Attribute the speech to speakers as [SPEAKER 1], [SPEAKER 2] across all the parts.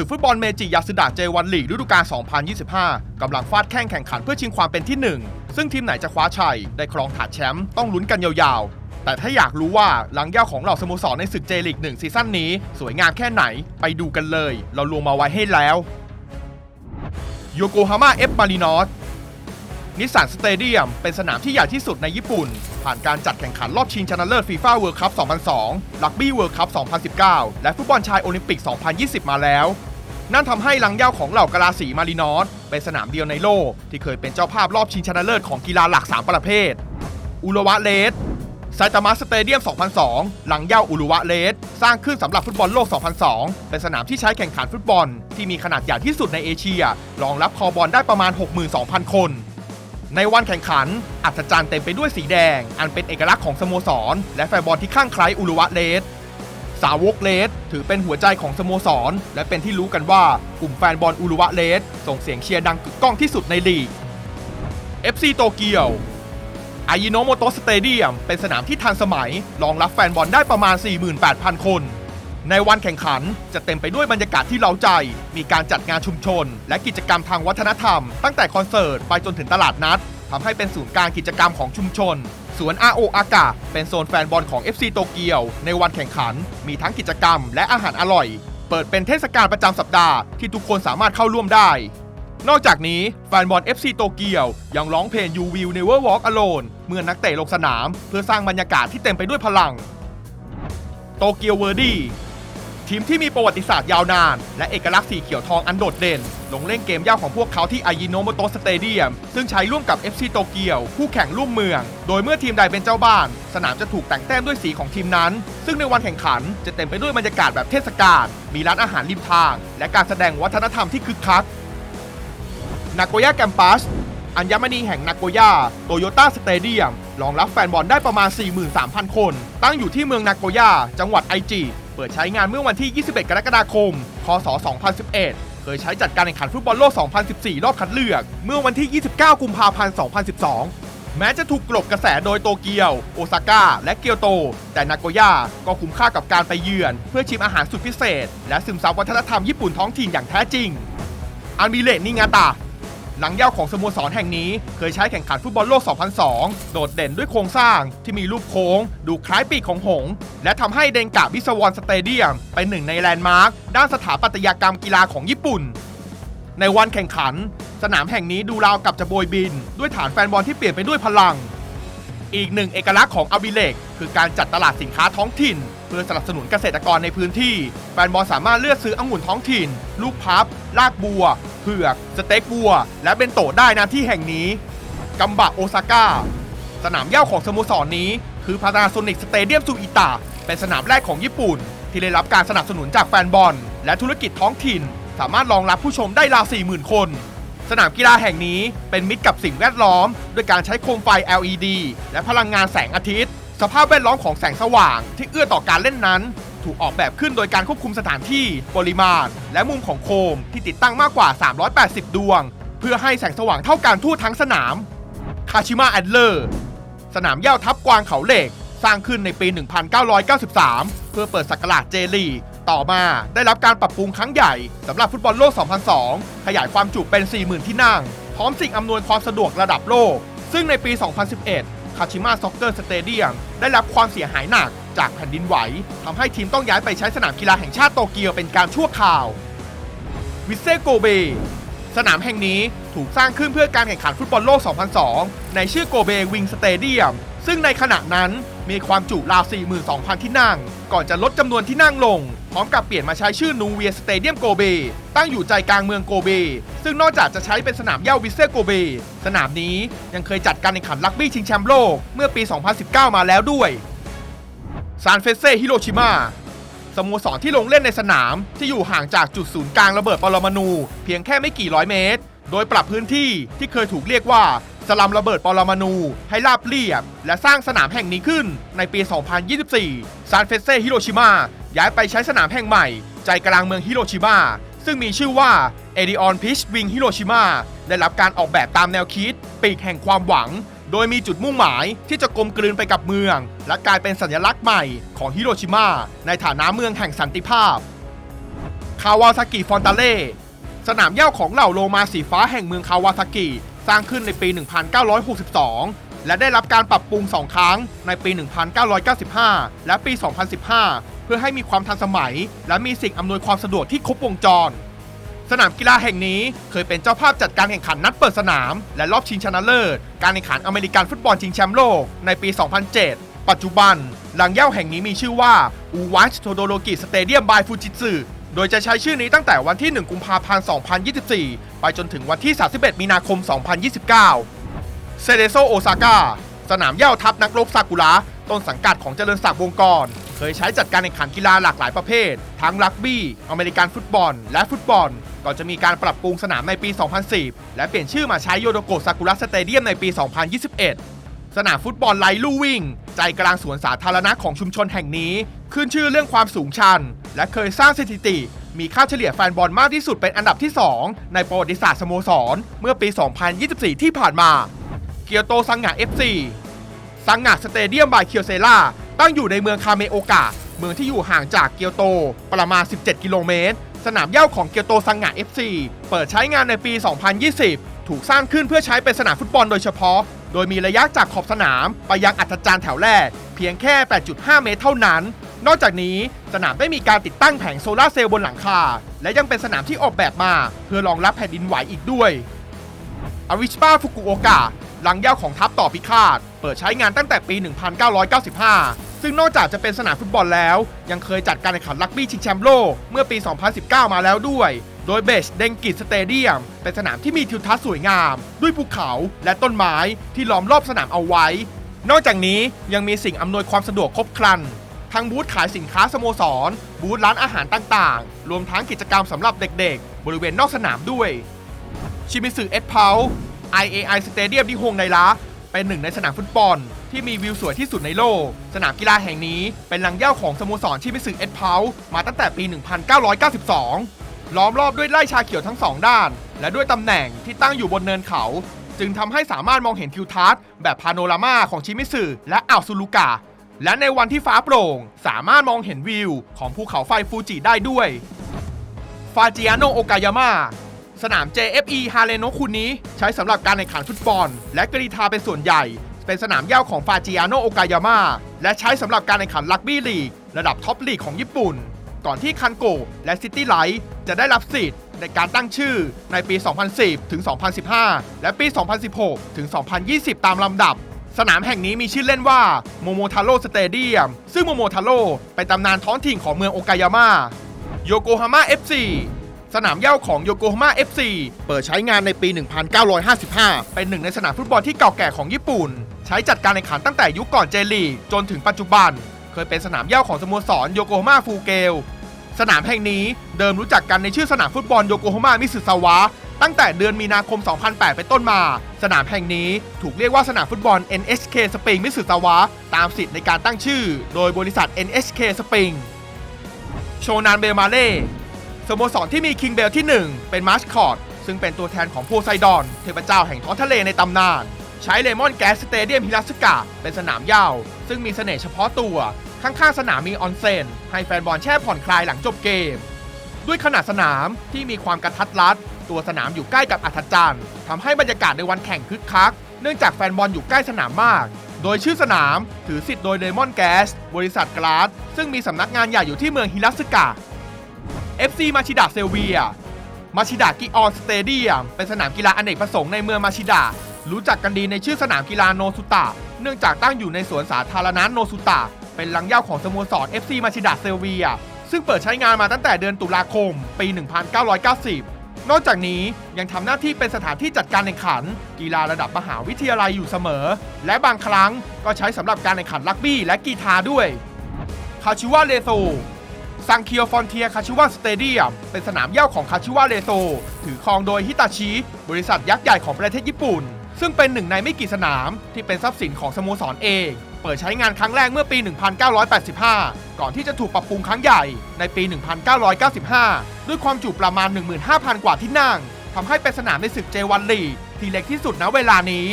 [SPEAKER 1] ศึกฟุตบอลเมจิยาสึดะเจวันลีกฤดูกาล 2025 กำลังฟาดแข่งแข่งขันเพื่อชิงความเป็นที่หนึ่งซึ่งทีมไหนจะคว้าชัย ได้ครองถาดแชมป์ต้องลุ้นกันยาวๆ แต่ถ้าอยากรู้ว่าหลังย่าของเหล่าสโมสรในศึกเจลีก1ซีซั่นนี้ สวยงามแค่ไหนไปดูกันเลย เรารวมมาไว้ให้แล้วโยโกฮาม่าเอฟมารินอสนิสสันสเตเดียมเป็นสนามที่ใหญ่ที่สุดในญี่ปุ่น ผ่านการจัดแข่งขันรอบชิงชนะเลิศฟีฟ่าเวิลด์คัพ 2002 ลักบี้เวิลด์คัพ 2019 และฟุตบอลชายโอลิมปิก 2020 มาแล้ว นั่นทำให้หลังเย่าของเหล่ากะลาสีมารินอสเป็นสนามเดียวในโลก ที่เคยเป็นเจ้าภาพรอบชิงชนะเลิศของกีฬาหลัก3 ประเภท อุรุวะเลสไซตามะสเตเดียม 2002 หลังเย่าอุรุวะเลส สร้างขึ้นสำหรับฟุตบอลโลก 2002 เป็นสนามที่ใช้แข่งขันฟุตบอล ที่มีขนาดใหญ่ที่สุดในเอเชีย รองรับคอบอลได้ประมาณ 62,000 คน ในวันแข่งขัน อัศจรรย์เต็มไปด้วยสีแดง อันเป็นเอกลักษณ์ของสโมสร และแฟนบอลที่ข้างใคล้อุรุวะเลส สาวกเลสถือเป็นหัวใจของสโมสร และเป็นที่รู้กันว่ากลุ่มแฟนบอลอุรุวะเลสส่งเสียงเชียร์ดังกึกก้องที่สุดในลีก FC โตเกียวอายิโนโมโตสเตเดียมเป็นสนามที่ทันสมัย รองรับแฟนบอลได้ประมาณ 48,000 คน ในวันแข่งขันจะเต็มไปด้วยบรรยากาศที่เร้าใจ มีการจัดงานชุมชน และกิจกรรมทางวัฒนธรรม ตั้งแต่คอนเสิร์ตไปจนถึงตลาดนัด ทำให้เป็นศูนย์กลางกิจกรรมของชุมชน สวนอาโออากะเป็นโซนแฟนบอลของ FC โตเกียว ในวันแข่งขัน มีทั้งกิจกรรมและอาหารอร่อย เปิดเป็นเทศกาลประจำสัปดาห์ที่ทุกคนสามารถเข้าร่วมได้ นอกจากนี้แฟนบอล FC โตเกียว ยังร้องเพลง You Will Never Walk Alone เมื่อนักเตะลงสนาม เพื่อสร้างบรรยากาศที่เต็มไปด้วยพลัง โตเกียวเวอร์ดี้ ทีมที่มีประวัติศาสตร์ยาวนาน และเอกลักษณ์สีเขียวทองอันโดดเด่น ลงเล่นเกมยาวของพวกเขาที่อายิโนโมโตสเตเดียมซึ่งใช้ร่วมกับ FC โตเกียว คู่แข่งร่วมเมือง โดยเมื่อทีมใดเป็นเจ้าบ้าน สนามจะถูกแต่งแต้มด้วยสีของทีมนั้น ซึ่งในวันแข่งขันจะเต็มไปด้วยบรรยากาศแบบเทศกาลมีร้านอาหารริมทาง และการแสดงวัฒนธรรมที่คึกคักนาโกย่าแกมปัสอัญมณีแห่งนาโกย่าโตโยต้าสเตเดียมรองรับแฟนบอลได้ประมาณ 43,000 คน ตั้งอยู่ที่เมืองนาโกย่าจังหวัดไอจิ เปิดใช้งานเมื่อวันที่ 21 กรกฎาคมคศ2011 เคยใช้จัดการแข่งขันฟุตบอลโลก 2014 รอบคัดเลือก เมื่อวันที่ 29 กุมภาพันธ์ 2012 แม้จะถูกกลบกระแสโดยโตเกียว โอซาก้า และเกียวโต แต่นาโกย่าก็คุ้มค่ากับการไปเยือน เพื่อชิมอาหารสุดพิเศษ และซึมซับวัฒนธรรมญี่ปุ่นท้องถิ่นอย่างแท้จริงอันมิเลนิงาตะ หลังเย่าของสโมสรแห่งนี้เคยใช้แข่งขันฟุตบอลโลก 2002 โดดเด่นด้วยโครงสร้างที่มีรูปโค้ง ดูคล้ายปีกของหงส์และทำให้เดงกะบิสวอนสเตเดียม เป็นหนึ่งในแลนด์มาร์คด้านสถาปัตยกรรมกีฬาของญี่ปุ่น ในวันแข่งขัน สนามแห่งนี้ดูราวกับจะโบยบิน ด้วยฐานแฟนบอลที่เปลี่ยนไปด้วยพลัง อีกหนึ่งเอกลักษณ์ของอาบิเลกคือการจัดตลาดสินค้าท้องถิ่น เพื่อสนับสนุนเกษตรกรในพื้นที่ แฟนบอลสามารถเลือกซื้อองุ่นท้องถิ่น ลูกพับ ลากบัว เผือก สเต็กบัว และเบนโตะได้นะที่แห่งนี้ กัมบะโอซาก้า สนามเย้าของสโมสรนี้ คือพานาโซนิกสเตเดียมซูอิตะเป็นสนามแรกของญี่ปุ่น ที่ได้รับการสนับสนุนจากแฟนบอล และธุรกิจท้องถิ่น สามารถรองรับผู้ชมได้ราว 40,000 คน สนามกีฬาแห่งนี้เป็นมิตรกับสิ่งแวดล้อม ด้วยการใช้โคมไฟ LED และพลังงานแสงอาทิตย์ สภาพแวดล้อมของแสงสว่าง ที่เอื้อต่อการเล่นนั้น ถูกออกแบบขึ้นโดยการควบคุมสถานที่ ปริมาณ และมุมของโคมที่ติดตั้งมากกว่า 380 ดวง เพื่อให้แสงสว่างเท่ากันทั่วทั้งสนาม คาชิมะแอดเลอร์สนามเย้าทับกวางเขาเหล็ก สร้างขึ้นในปี 1993 เพื่อเปิดสักราชเจลีต่อมาได้รับการปรับปรุงครั้งใหญ่สำหรับฟุตบอลโลก 2002 ขยายความจุเป็น 40,000 ที่นั่ง พร้อมสิ่งอำนวยความสะดวกระดับโลก ซึ่งในปี 2011 คาชิมะซ็อกเกอร์สเตเดียมได้รับความเสียหายหนักจากแผ่นดินไหวทำให้ทีมต้องย้ายไปใช้สนามกีฬาแห่งชาติโตเกียวเป็นการชั่วคราว วิเซโกเบ สนามแห่งนี้ถูกสร้างขึ้นเพื่อการแข่งขันฟุตบอลโลก 2002 ในชื่อโกเบวิงสเตเดียมซึ่งในขณะนั้นมีความจุราว 42,000 ที่นั่ง ก่อนจะลดจำนวนที่นั่งลง ร้อมกับเปลี่ยนมาใช้ชื่อนูเวียสเตเดียมโกเบตั้งอยู่ใจกลางเมืองโกเบ ซึ่งนอกจากจะใช้เป็นสนามเย้าวิเซโกเบ สนามนี้ยังเคยจัดการแข่งขันรักบี้ชิงแชมป์โลกเมื่อปี 2019 มาแล้วด้วยซานเฟเซ่ฮิโรชิมาสโมสรที่ลงเล่นในสนามที่อยู่ห่างจากจุดศูนย์กลางระเบิดปรมาณูเพียงแค่ไม่กี่ร้อยเมตร โดยปรับพื้นที่ที่เคยถูกเรียกว่าสลัมระเบิดปรมาณูให้ราบเรียบ และสร้างสนามแห่งนี้ขึ้นในปี 2024 ซานเฟเซ่ฮิโรชิมา ย้ายไปใช้สนามแห่งใหม่ ใจกลางเมืองฮิโรชิมาซึ่งมีชื่อว่าเอดิออนพิชวิงฮิโรชิมาได้รับการออกแบบตามแนวคิด ปีกแห่งความหวัง โดยมีจุดมุ่งหมายที่จะกลมกลืนไปกับเมือง และกลายเป็นสัญลักษณ์ใหม่ของฮิโรชิมาในฐานะเมืองแห่งสันติภาพ คาวาซากิฟอนตาเล่สนามหญ้าของเหล่าโลมาสีฟ้าแห่งเมืองคาวาซากิสร้างขึ้นในปี 1962 และได้รับการปรับปรุง 2 ครั้งในปี 1995 และปี 2015 พื่อให้มีความทันสมัย และมีสิ่งอำนวยความสะดวกที่ครบวงจร สนามกีฬาแห่งนี้เคยเป็นเจ้าภาพจัดการแข่งขันนัดเปิดสนาม และรอบชิงชนะเลิศ การแข่งขันอเมริกันฟุตบอลชิงแชมป์โลกในปี 2007 ปัจจุบันหลังเย้าแห่งนี้มีชื่อว่าอูวัชโทโดโรกิสเตเดียมบายฟูจิตสึโดยจะใช้ชื่อนี้ตั้งแต่วันที่ 1 กุมภาพันธ์ 2024 ไปจนถึงวันที่ 31 มีนาคม 2029 เซเดโซโอซาก้าสนามเย้าทัพนักรบซากุระ ต้นสังกัดของเจริญศักดิ์วงกร เคยใช้จัดการแข่งขันกีฬาหลากหลายประเภท ทั้งรักบี้ อเมริกันฟุตบอล และฟุตบอล ก่อนจะมีการปรับปรุงสนามในปี 2010 และเปลี่ยนชื่อมาใช้โยโดโกะซากุระสเตเดียมในปี 2021 สนามฟุตบอลไลลู่วิ่ง ใจกลางสวนสาธารณะของชุมชนแห่งนี้ ขึ้นชื่อเรื่องความสูงชัน และเคยสร้างสถิติ มีค่าเฉลี่ยแฟนบอลมากที่สุดเป็นอันดับที่ 2 ในประวัติศาสตร์สโมสร เมื่อปี 2024 ที่ผ่านมา เกียวโตซังงะ FC ซังงะสเตเดียมบายเคียวเซล่าตั้งอยู่ในเมืองคาเมโอกะ เมืองที่อยู่ห่างจากเกียวโต ประมาณ 17 กิโลเมตร สนามเย้าของเกียวโตซังงะ FC เปิดใช้งานในปี 2020 ถูกสร้างขึ้นเพื่อใช้เป็นสนามฟุตบอลโดยเฉพาะ โดยมีระยะจากขอบสนามไปยังอัฐจารย์แถวแรก เพียงแค่ 8.5 เมตรเท่านั้น นอกจากนี้สนามได้มีการติดตั้งแผงโซลาร์เซลล์บนหลังคา และยังเป็นสนามที่ออกแบบมา เพื่อรองรับแผ่นดินไหวอีกด้วยอาริชปาฟุกุโอกะ หลังเย้าของทัพต่อพิฆาต เปิดใช้งานตั้งแต่ปี 1995 ซึ่งนอกจากจะเป็นสนามฟุตบอลแล้ว ยังเคยจัดการแข่งขันรักบี้ชิงแชมป์โลกเมื่อปี 2019 มาแล้วด้วย โดยเบชเดงกิตสเตเดียม เป็นสนามที่มีทิวทัศน์สวยงาม ด้วยภูเขาและต้นไม้ที่ล้อมรอบสนามเอาไว้ นอกจากนี้ยังมีสิ่งอำนวยความสะดวกครบครันทั้งบูธขายสินค้าสโมสร บูธร้านอาหารต่างๆ รวมทั้งกิจกรรมสำหรับเด็กๆ บริเวณนอกสนามด้วย ชิมิสึเอ็ดเพา IAI Stadium ที่ฮวงไดระเป็นหนึ่งในสนามฟุตบอล ที่มีวิวสวยที่สุดในโลก สนามกีฬาแห่งนี้เป็นหลังเย้าของสโมสรชิมิสึเอ็ดเพามาตั้งแต่ปี 1992 ล้อมรอบด้วยไร่ชาเขียวทั้งสองด้าน และด้วยตำแหน่งที่ตั้งอยู่บนเนินเขา จึงทำให้สามารถมองเห็นทิวทัศน์แบบพาโนรามาของชิมิสึและอ่าวซูลูกะและในวันที่ฟ้าโปร่ง สามารถมองเห็นวิวของภูเขาไฟฟูจิได้ด้วย ฟาจิอาโนโอกายาม่า สนาม JFE ฮาเรโนคุนี้ ใช้สำหรับการแข่งขันฟุตบอล และกรีธาเป็นส่วนใหญ่ เป็นสนามเหย้าของฟาจิอาโนโอกายาม่าและใช้สำหรับการแข่งขันลักบี้ลีก ระดับท็อปลีกของญี่ปุ่น ก่อนที่คันโกะและซิตี้ไลท์จะได้รับสิทธิ์ในการตั้งชื่อในปี 2010 ถึง 2015 และปี 2016 ถึง 2020 ตามลำดับ สนามแห่งนี้มีชื่อเล่นว่าโมโมทาโร่สเตเดียมซึ่งโมโมทาโร่เป็นตำนานท้องถิ่นของเมืองโอกายาม่าโยโกฮาม่า FC สนามเย้าของโยโกฮาม่า FC เปิดใช้งานในปี 1955 เป็นหนึ่งในสนามฟุตบอลที่เก่าแก่ของญี่ปุ่น ใช้จัดการแข่งขันตั้งแต่ยุคก่อนเจลีจนถึงปัจจุบัน เคยเป็นสนามเย้าของสโมสรโยโกฮาม่าฟูเกล สนามแห่งนี้เดิมรู้จักกันในชื่อสนามฟุตบอลโยโกฮาม่ามิสึซาวะตั้งแต่เดือนมีนาคม 2008 เป็นต้นมา สนามแห่งนี้ถูกเรียกว่าสนามฟุตบอล NHK Spring มิสึซาวะ ตามสิทธิ์ในการตั้งชื่อ โดยบริษัท NHK Spring โชนานเบมาเล่ สโมสรที่มีคิงเบลที่ 1 เป็นมาสคอตซึ่งเป็นตัวแทนของโพไซดอนเทพเจ้าแห่งท้องทะเลในตำนาน ใช้เลมอนแก๊สสเตเดียมฮิรัสกะเป็นสนามเหย้าซึ่งมีเสน่ห์เฉพาะตัว ข้างๆสนามมีออนเซ็นให้แฟนบอลแช่ผ่อนคลายหลังจบเกม ด้วยขนาดสนามที่มีความกระทัดรัด ตัวสนามอยู่ใกล้กับอัฐจันทร์ทำให้บรรยากาศในวันแข่งคึกคัก เนื่องจากแฟนบอลอยู่ใกล้สนามมาก โดยชื่อสนามถือสิทธิ์โดยเลมอนแก๊สบริษัทกลาสซึ่งมีสำนักงานใหญ่อยู่ที่เมืองฮิรัสกะ FC มาชิดะเซลเวีย มาชิดะกิออนสเตเดียมเป็นสนามกีฬาอเนกประสงค์ในเมืองมาชิดะรู้จักกันดีในชื่อสนามกีฬาโนซุตะ เนื่องจากตั้งอยู่ในสวนสาธารณะโนซุตะ เป็นหลังเย้าของสโมสร FC มาชิดะเซลเวีย ซึ่งเปิดใช้งานมาตั้งแต่เดือนตุลาคม ปี 1990 นอกจากนี้ยังทำหน้าที่เป็นสถานที่จัดการแข่งขัน กีฬาระดับมหาวิทยาลัยอยู่เสมอ และบางครั้งก็ใช้สำหรับการแข่งขันรักบี้และกีฬาด้วยคาชิวะเรโซ ซังเคียวฟอนเทียคาชิวะสเตเดียมเป็นสนามเหย้าของคาชิวะเรโซ ถือครองโดยฮิตาชิ บริษัทยักษ์ใหญ่ของประเทศญี่ปุ่น ซึ่งเป็นหนึ่งในไม่กี่สนามที่เป็นทรัพย์สินของสโมสรเอง เปิดใช้งานครั้งแรกเมื่อปี 1985 ก่อนที่จะถูกปรับปรุงครั้งใหญ่ในปี 1995 ด้วยความจุประมาณ 15,000 กว่าที่นั่งทำให้เป็นสนามในศึกเจวันลีที่เล็กที่สุดณเวลานี้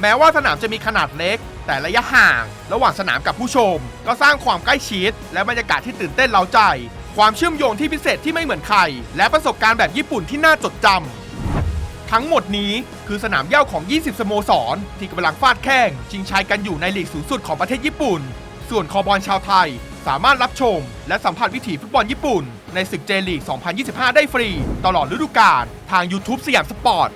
[SPEAKER 1] แม้ว่าสนามจะมีขนาดเล็ก แต่ระยะห่าง ระหว่างสนามกับผู้ชม ก็สร้างความใกล้ชิด และบรรยากาศที่ตื่นเต้นเร้าใจ ความเชื่อมโยงที่พิเศษที่ไม่เหมือนใคร และประสบการณ์แบบญี่ปุ่นที่น่าจดจำทั้งหมดนี้คือสนามเย้าของ 20 สโมสร ที่กำลังฟาดแข่งชิงชัยกันอยู่ในลีกสูงสุดของประเทศญี่ปุ่น ส่วนคอบอลชาวไทย สามารถรับชม และสัมผัสวิถีฟุตบอลญี่ปุ่น ในศึกเจลีก 2025 ได้ฟรี ตลอดฤดูกาลทาง YouTube สยามสปอร์ต